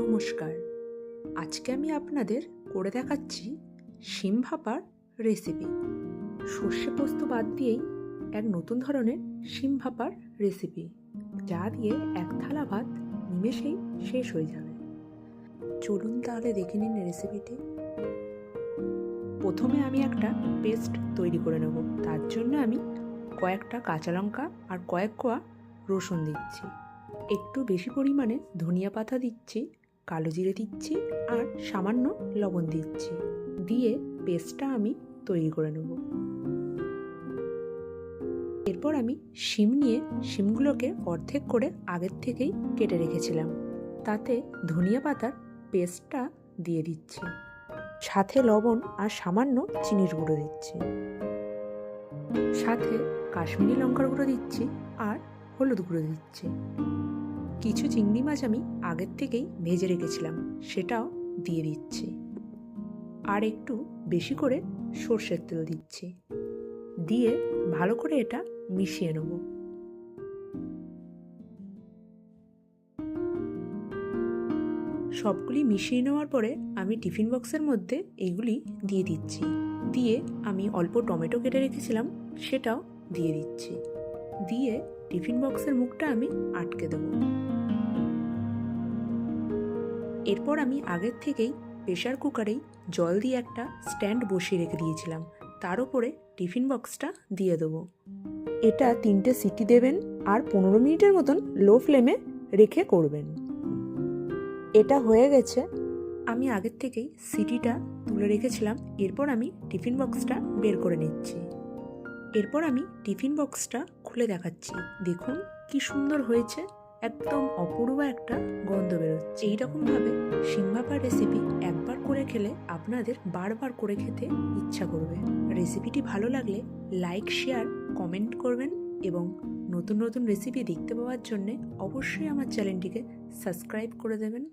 নমস্কার। আজকে আমি আপনাদের করে দেখাচ্ছি শিম ভাপার রেসিপি সর্ষে পোস্ত বাদ দিয়েই এক নতুন ধরনের শিম ভাপার রেসিপি যা দিয়ে এক থালা ভাত নিমেষেই শেষ হয়ে যাবে। চলুন তাহলে দেখে নিন রেসিপিটি প্রথমে আমি একটা পেস্ট তৈরি করে নেব। তার জন্য আমি কয়েকটা কাঁচা লঙ্কা আর কয়েক কোয়া রসুন দিচ্ছি। একটু বেশি পরিমাণে ধনিয়া পাতা দিচ্ছি। কালো জিরে দিচ্ছি আর সামান্য লবণ দিচ্ছি। দিয়ে পেস্টটা আমি তৈরি করে নেব। এরপর আমি শিম নিয়ে শিমগুলোকে অর্ধেক করে আগের থেকেই কেটে রেখেছিলাম। তাতে ধনিয়া পাতার পেস্টটা দিয়ে দিচ্ছি। সাথে লবণ আর সামান্য চিনির গুঁড়ো দিচ্ছি। সাথে কাশ্মীরি লঙ্কার গুঁড়ো দিচ্ছি আর হলুদ গুঁড়ো দিচ্ছি। কিছু চিংড়ি মাছ আমি আগের থেকেই ভেজে রেখেছিলাম, সেটাও দিয়ে দিচ্ছি। আর একটু বেশি করে সর্ষের তেল দিচ্ছি। দিয়ে ভালো করে এটা মিশিয়ে নেব। সবগুলি মিশিয়ে নেওয়ার পরে আমি টিফিন বক্সের মধ্যে এইগুলি দিয়ে দিচ্ছি। দিয়ে আমি অল্প টমেটো কেটে রেখেছিলাম, সেটাও দিয়ে দিচ্ছি। দিয়ে টিফিন বক্সের মুখটা আমি আটকে দেবো। এরপর আমি আগের থেকেই প্রেশার কুকারেই জল দিয়ে একটা স্ট্যান্ড বসিয়ে রেখে দিয়েছিলাম। তার উপরে টিফিন বক্সটা দিয়ে দেবো। এটা তিনটে সিটি দেবেন আর পনেরো মিনিটের মতন লো ফ্লেমে রেখে করবেন। এটা হয়ে গেছে। আমি আগের থেকেই সিটিটা তুলে রেখেছিলাম। এরপর আমি টিফিন বক্সটা বের করে নিচ্ছি। এরপর আমি টিফিন বক্সটা খুলে দেখাচ্ছি। দেখুন কি সুন্দর হয়েছে। একদম অপূর্ব একটা গন্ধ বেরোচ্ছে। এইরকমভাবে সিংভাপার রেসিপি একবার করে খেলে আপনাদের বারবার করে খেতে ইচ্ছা করবে। রেসিপিটি ভালো লাগলে লাইক শেয়ার কমেন্ট করবেন এবং নতুন নতুন রেসিপি দেখতে পাওয়ার জন্যে অবশ্যই আমার চ্যানেলটিকে সাবস্ক্রাইব করে দেবেন।